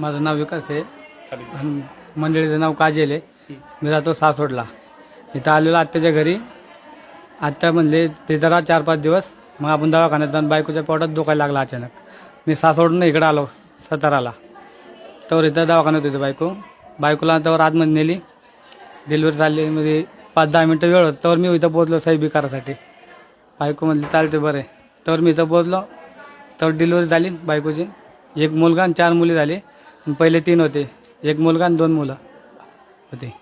माझं नाव विकास आहे. आणि मंडळीचं नाव काजल आहे. मी राहतो सासवडला. इथं आलेलो आत्याच्या घरी. आत्या म्हणले ते जरा चार पाच दिवस मग आपण दवाखान्यात जाऊन बायकोच्या पोटात दुखायला लागला अचानक. मी सासवडनं इकडं आलो साताराला. तर इथं दवाखान्यात होते बायको. बायकोला त्यावर आतमध्ये नेली. डिलिव्हरी झाली म्हणजे पाच दहा मिनटं वेळ होतं. तर मी इथं पोहोचलो साहेबी करासाठी बायको म्हणली चालते बरं तर मी इथं पोहोचलो. तर डिलिव्हरी झाली बायकोची. एक मुलगा आणि चार मुली झाली. पहिले तीन होते. एक मुलगा आणि दोन मुलं होते.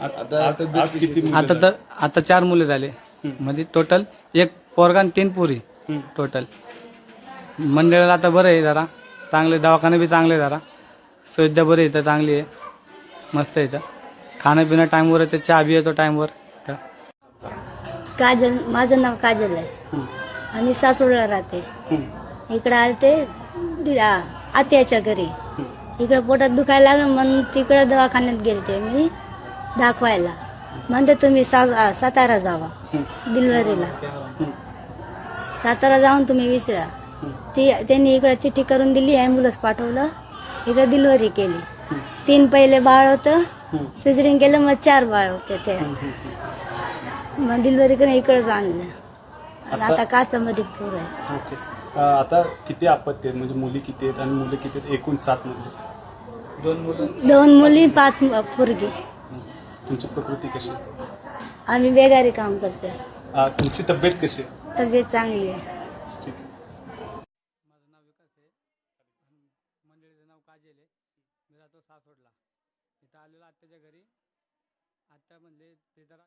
आज आज- आज किती मुलं आता तर आता चार मुले झाले. म्हणजे टोटल एक पोरगा आणि तीन पुरी. टोटल मंडळाला आता बरं आहे जरा. चांगले दवाखाने बी चांगले जरा. सुविधा बरी इथं चांगली आहे. मस्त आहे इथं. खाणं पिणं टाईमवर येते चहा बी येतो टाईमवर काजल माझं नाव काजल आहे. आणि सासवडला राहते. हम्म. इकडं आलते दि- आ- आत्याच्या घरी. इकडं पोटात दुखायला लागलं म्हणून तिकडं दवाखान्यात गेलते मी दाखवायला. म्हणते तुम्ही सा सातारा जावा डिलिव्हरीला. सातारा जाऊन तुम्ही विसरा. ती त्यांनी इकडं चिठ्ठी करून दिली ॲम्ब्युलन्स पाठवलं इकडं डिलिव्हरी केली. तीन पहिले बाळ होतं सिजरिंग केलं मग चार बाळ होते ते. मग डिलिव्हरीकडे इकडंच आणलं. आणि आता काचामध्ये पूर आहे. आता किती आपत्ती आहेत? म्हणजे मुली किती आहेत आणि मुली किती आहेत? एकूण सात मुली दोन मुलं? दोन मुली पाच पोरगी. तुमची प्रकृती कशी आहे? आम्ही बेगारी काम करते तुमची तब्येत कशी आहे? तब्येत चांगली आहे. माझं नाव नाव आलेलो घरी. आत्ता म्हणले ते जरा